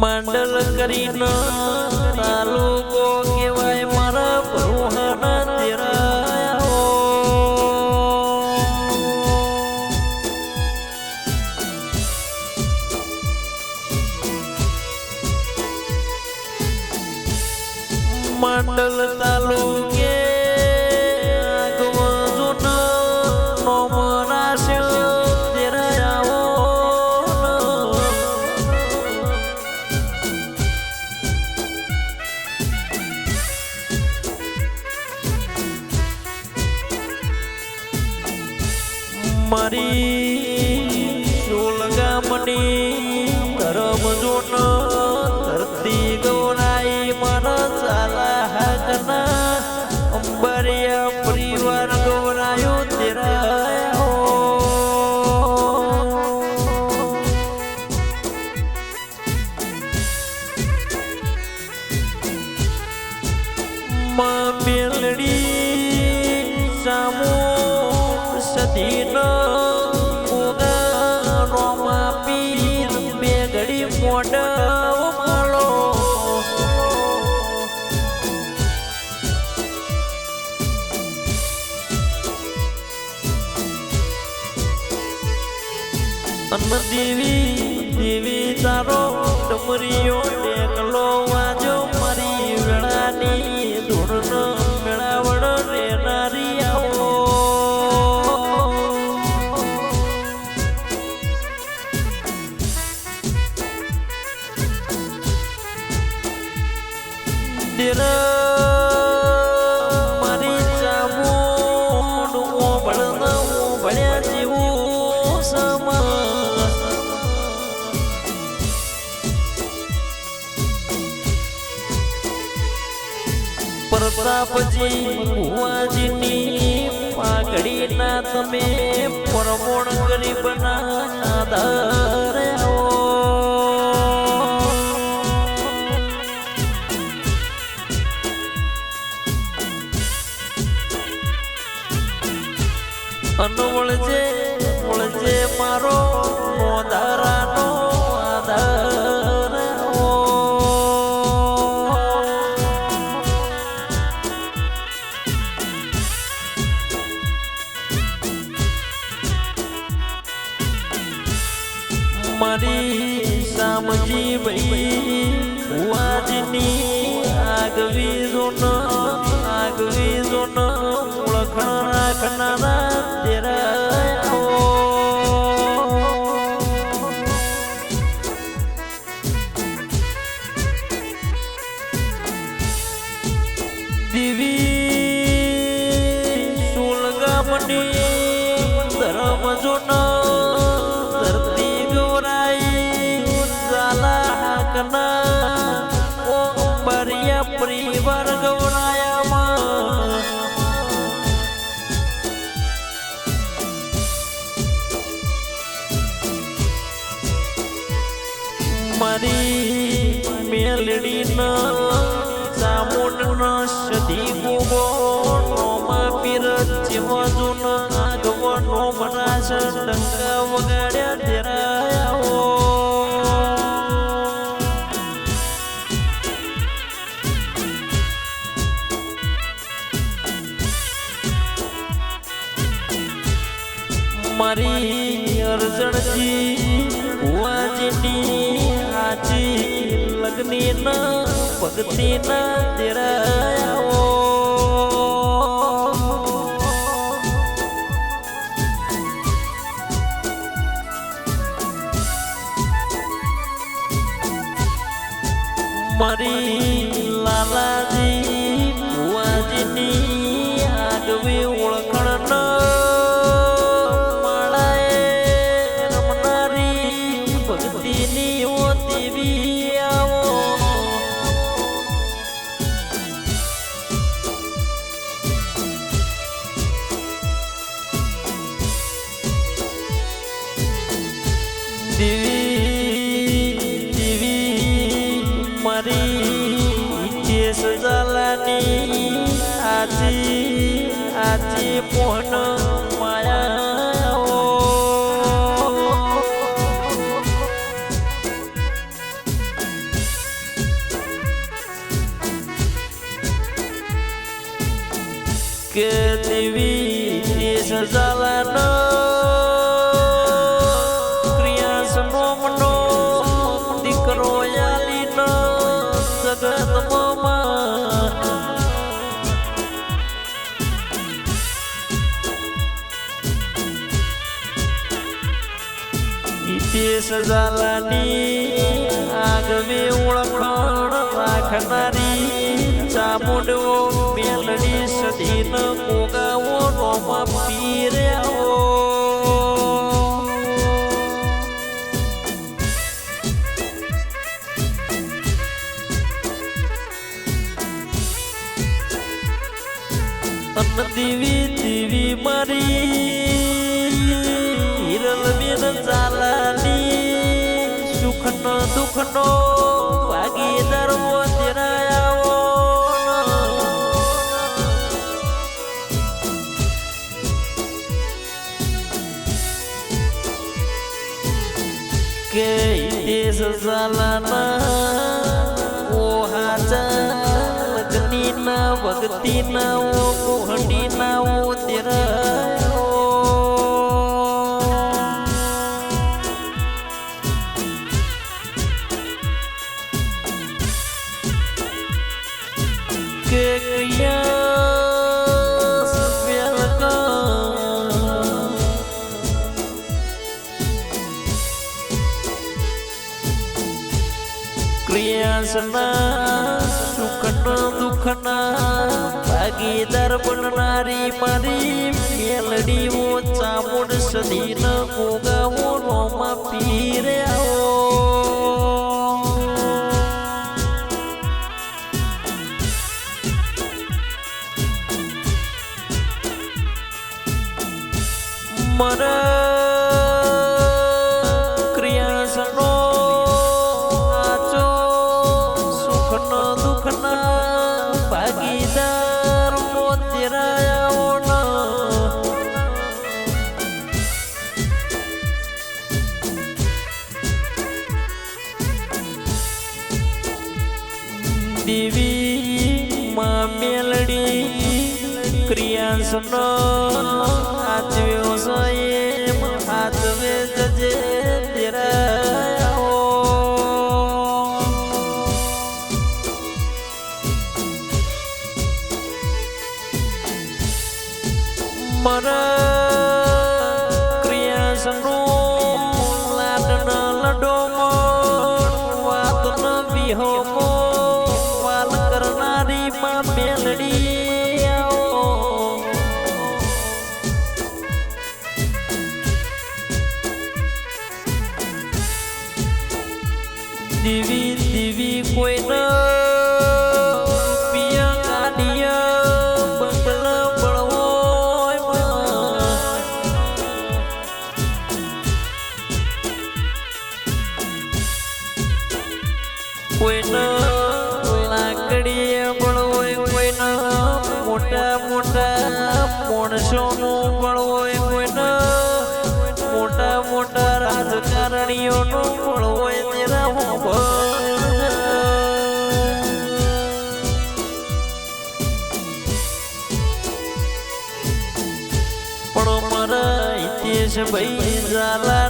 મંડલ કરીને તાલુકો ઘડી મોઢ માળો અન્ન દેવી દેવી તારો ડમરીઓ ટેકલો વાજો પ્રતાપજી ભુવાજીની પાઘડીના તમે પરમોણ ગરીબના આધાર ઓળખણ રાખનારા મારી મેલડીના ના સધી ગોગો નોમા ના ચિમજુન આગવનો મનાશ ટંકા વગાડ્યા તેરાયાઓ મારી અરજણજી, ભુવાજીની હાજી લગ્ની ના ભક્તિ ના તેરાયાઓ મારી લાલાજી ભુવાજીની આગવી ઓળખણ દેવી દેવી મારી કેસ ઝાલાની આજી આજી મોહન માયાઓ કે દેવી કેસ ઝાલાનો ઝાલાની આગવી ઓળખણ રાખનારી ચામુંડો મેલડી સદીન કોગાવો રોમા પીર્યાઓ દીવી દીવી મારી સુખનો ભાગીદાર કે દેશ ચાલાના ઓ હાજા લગ્નીના ભક્તિના ઓ કોહડીના ક્રિયાસના સુખના દુઃખના ભાગીદાર બનનારી મારી મેલડીઓ ચામુંડ સદીન ગોગાવો રોમાં આવો મારા i'm sonó. દીવી દીવી કોઈ ન પિયા કાઢિયા બંગલા બળવો કોઈનો લાકડીએ બળવોય કોઈનો મોટા મોટા માણસોનું બળવોય કોઈનો મોટા મોટા રાજકારણીઓનું બળવોય હિતેશ ભાઈ ઝાલા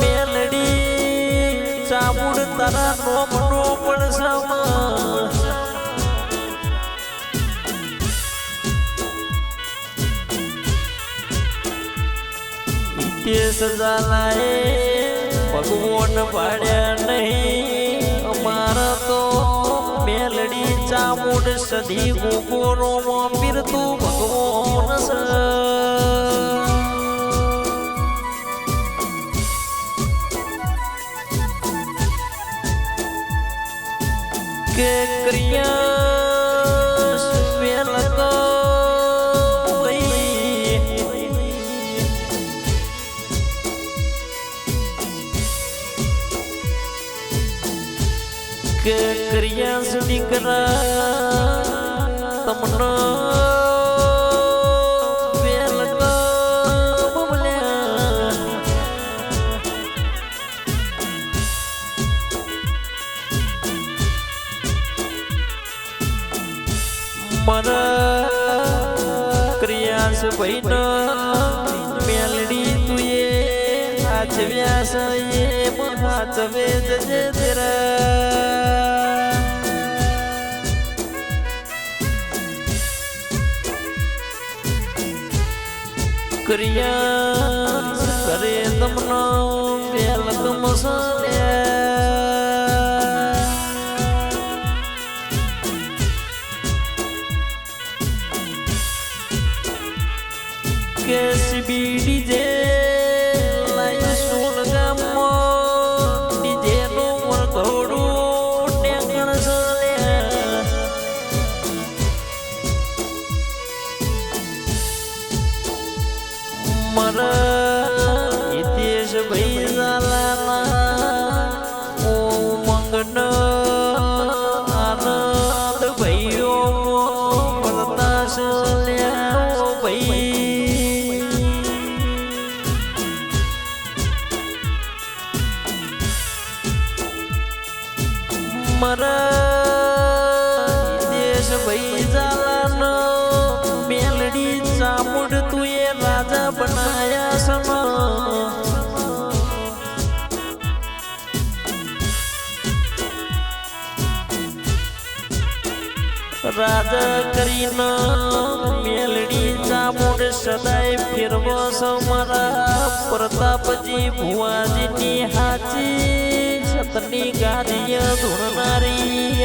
મેલડી ચામુડ તારા નોમ નો પણ સમા. હિતેશ ઝાલાએ ભગવાન પાડ્યા નહીં. અમારા તો મેલડી ચામુડ સધી ગોગોરો પીરતું ભગવાન છે. કે ક્રિયા વેલક કે ક્રિયા દીકરા તમને હાચવે જજે તેરા ક્રિયા કરે તમનો વેલક મસાલ્યા મારા દેશ ભાઈ ઝાલાનો મેલડી ચામુડ તું એ રાજા બનાયા સનો રાજા કરીને મેલડી ચામુડ સદાય ફેરવો સમરા પ્રતાપજી ભુવાજીની હાચી. સતની ગાદીય ધૂણનારી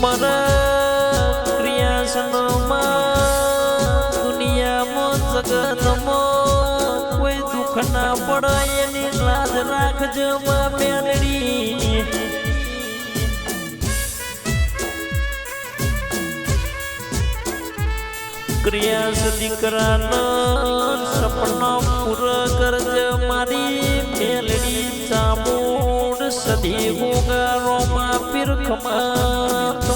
મારા ક્રિયાસનમાં દુનિયામાં જગતમાં કોઈ દુઃખ ના પડે એની લાજ રાખજો ક્રિયાસ દીકરાનો સપના પૂરા કરજ મારી મેલડી ચામુંડ સધી ગુગારો માં પીરખમાં.